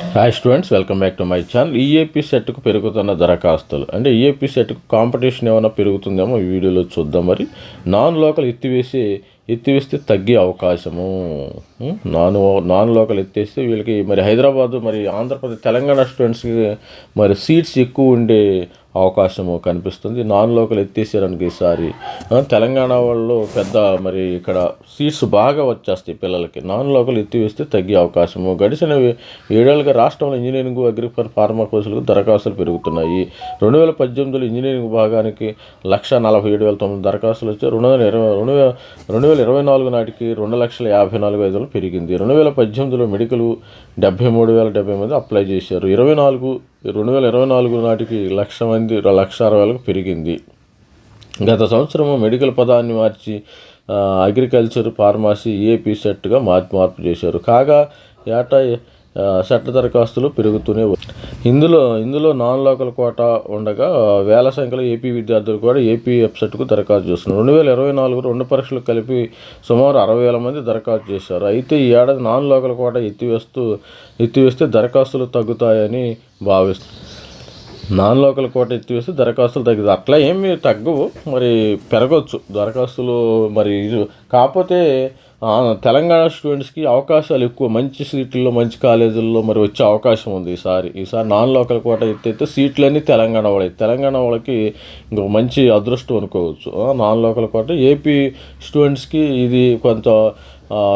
Hi students welcome back to my channel EAP సెట్కు పెరుగుతున్న దరఖాస్తులు. అంటే ఈఏపీ సెట్కు కాంపిటీషన్ ఏమైనా పెరుగుతుందేమో ఈ వీడియోలో చూద్దాం మరి. నాన్ లోకల్ ఎత్తివేసి ఎత్తివేస్తే తగ్గే అవకాశము. నాన్ నాన్ లోకల్ ఎత్తేస్తే వీళ్ళకి మరి హైదరాబాదు మరి ఆంధ్రప్రదేశ్ తెలంగాణ స్టూడెంట్స్కి మరి సీట్స్ ఎక్కువ ఉండే అవకాశము కనిపిస్తుంది. నాన్ లోకల్ ఎత్తేసారనుకో ఈసారి. తెలంగాణ వాళ్ళు పెద్ద మరి ఇక్కడ సీట్స్ బాగా వచ్చేస్తాయి పిల్లలకి. నాన్ లోకల్ ఎత్తివేస్తే తగ్గే అవకాశము గడిచిన ఏడేళ్ళుగా రాష్ట్రంలో ఇంజనీరింగ్ అగ్రికల్చర్ ఫార్మా కోర్సులకు దరఖాస్తులు పెరుగుతున్నాయి. రెండు వేల పద్దెనిమిదిలో ఇంజనీరింగ్ విభాగానికి లక్ష నలభై ఏడు వేల తొమ్మిది దరఖాస్తులు వచ్చాయి. రెండు వందల ఇరవై రెండు వేల రెండు వేల ఇరవై నాలుగు నాటికి రెండు లక్షల యాభై నాలుగు ఐదు పెరిగింది. రెండు వేల పద్దెనిమిదిలో మెడికల్ డెబ్బై మూడు వేల డెబ్బై మంది అప్లై చేశారు. ఇరవై నాలుగు రెండు వేల ఇరవై నాలుగు నాటికి లక్ష మంది లక్ష అరవై వేలకు పెరిగింది. గత సంవత్సరం మెడికల్ పదాన్ని మార్చి అగ్రికల్చర్ ఫార్మసీ ఏపీ సెట్గా మార్పు మార్పు చేశారు. కాగా ఏటా సెట్ల దరఖాస్తులు పెరుగుతూనే వచ్చాయి. ఇందులో ఇందులో నాన్ లోకల్ కోటా ఉండగా వేల సంఖ్యలో ఏపీ విద్యార్థులు కూడా ఏపీ వెబ్సైట్కు దరఖాస్తు చేస్తున్నారు. రెండు వేల ఇరవై నాలుగు రెండు పరీక్షలు కలిపి సుమారు అరవై వేల మంది దరఖాస్తు చేశారు. అయితే ఈ ఏడాది నాన్ లోకల్ కోటా ఎత్తివేస్తూ ఎత్తివేస్తే దరఖాస్తులు తగ్గుతాయని భావిస్తున్నారు నాన్ లోకల్ కోట ఎత్తివేస్తే దరఖాస్తులు తగ్గుతాయి. అట్లా ఏమి తగ్గవు. మరి పెరగవచ్చు దరఖాస్తులు మరి ఇది కాకపోతే తెలంగాణ స్టూడెంట్స్కి అవకాశాలు ఎక్కువ. మంచి సీట్లలో మంచి కాలేజీల్లో మరి వచ్చే అవకాశం ఉంది ఈసారి. ఈసారి నాన్ లోకల్ కోట ఎత్తైతే సీట్లన్నీ తెలంగాణ వాళ్ళకి తెలంగాణ వాళ్ళకి ఇంకొక మంచి అదృష్టం అనుకోవచ్చు. నాన్ లోకల్ కోట ఏపీ స్టూడెంట్స్కి ఇది కొంత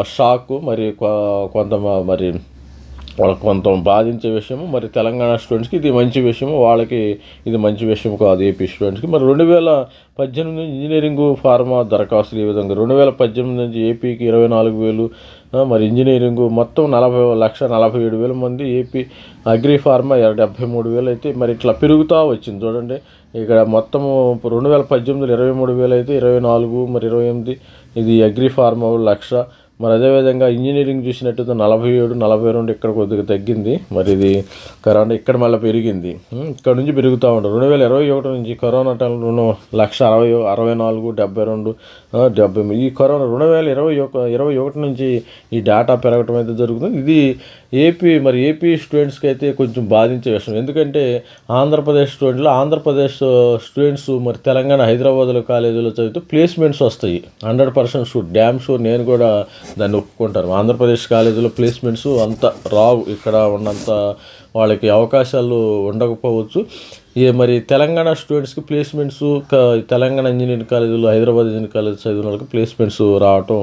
షాక్ మరి కొ- కొంత మరి వాళ్ళకి కొంత బాధించే విషయము మరి తెలంగాణ స్టూడెంట్స్కి ఇది మంచి విషయము వాళ్ళకి ఇది మంచి విషయం కాదు ఏపీ స్టూడెంట్స్కి మరి రెండు వేల పద్దెనిమిది నుంచి ఇంజనీరింగ్ ఫార్మా దరఖాస్తులు ఈ విధంగా? రెండు వేల పద్దెనిమిది నుంచి ఏపీకి ఇరవై నాలుగు వేలు మరి ఇంజనీరింగ్ మొత్తం నలభై లక్ష నలభై ఏడు వేల మంది ఏపీ అగ్రి ఫార్మా డెబ్బై మూడు వేలు అయితే మరి ఇట్లా పెరుగుతూ వచ్చింది చూడండి. ఇక్కడ మొత్తము రెండు వేల పద్దెనిమిదిలో ఇరవై మూడు వేలు అయితే ఇరవై నాలుగు మరి ఇరవై ఎనిమిది ఇది అగ్రి ఫార్మా లక్ష. మరి అదేవిధంగా ఇంజనీరింగ్ చూసినట్టయితే నలభై ఏడు నలభై రెండు ఇక్కడ కొద్దిగా తగ్గింది. మరి ఇది కరోనా ఇక్కడ మళ్ళీ పెరిగింది. ఇక్కడ నుంచి పెరుగుతూ ఉంటారు రెండు వేల ఇరవై ఒకటి నుంచి కరోనా టైంలో లక్ష అరవై అరవై నాలుగు డెబ్బై రెండు డెబ్బై ఈ కరోనా రెండు వేల ఇరవై ఒక ఇరవై ఒకటి నుంచి ఈ డేటా పెరగటం అయితే జరుగుతుంది. ఇది ఏపీ మరి ఏపీ స్టూడెంట్స్కి అయితే కొంచెం బాధించే విషయం. ఎందుకంటే ఆంధ్రప్రదేశ్ స్టూడెంట్లు ఆంధ్రప్రదేశ్ స్టూడెంట్స్ మరి తెలంగాణ హైదరాబాద్లో కాలేజీలో చదివితే ప్లేస్మెంట్స్ వస్తాయి. Hundred percent sure damn sure నేను కూడా దాన్ని ఒప్పుకుంటారు. ఆంధ్రప్రదేశ్ కాలేజీలో ప్లేస్మెంట్స్ అంత రావు. ఇక్కడ ఉన్నంత వాళ్ళకి అవకాశాలు ఉండకపోవచ్చు. ఏ మరి తెలంగాణ స్టూడెంట్స్కి ప్లేస్మెంట్స్ తెలంగాణ ఇంజనీరింగ్ కాలేజీలో హైదరాబాద్ ఇంజనీరింగ్ కాలేజ్ చదివిన వాళ్ళకి ప్లేస్మెంట్స్ రావటం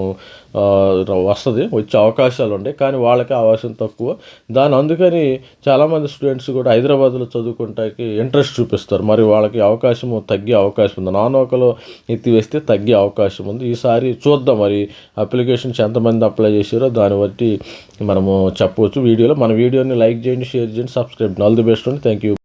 వస్తుంది వచ్చే అవకాశాలు ఉంటాయి. కానీ వాళ్ళకి అవకాశం తక్కువ. దాని అందుకని చాలామంది స్టూడెంట్స్ కూడా హైదరాబాద్లో చదువుకుంటానికి ఇంట్రెస్ట్ చూపిస్తారు. మరి వాళ్ళకి అవకాశం తగ్గే అవకాశం ఉంది. నాన్ ఒకలో ఎత్తివేస్తే తగ్గే అవకాశం ఉంది. ఈసారి చూద్దాం మరి అప్లికేషన్స్ ఎంతమంది అప్లై చేశారో దాన్ని బట్టి మనము చెప్పవచ్చు. వీడియోలో మన వీడియోని లైక్ చేయండి షేర్ చేయండి సబ్స్క్రైబ్ ఆల్ ది బెస్ట్ అండి. Thank you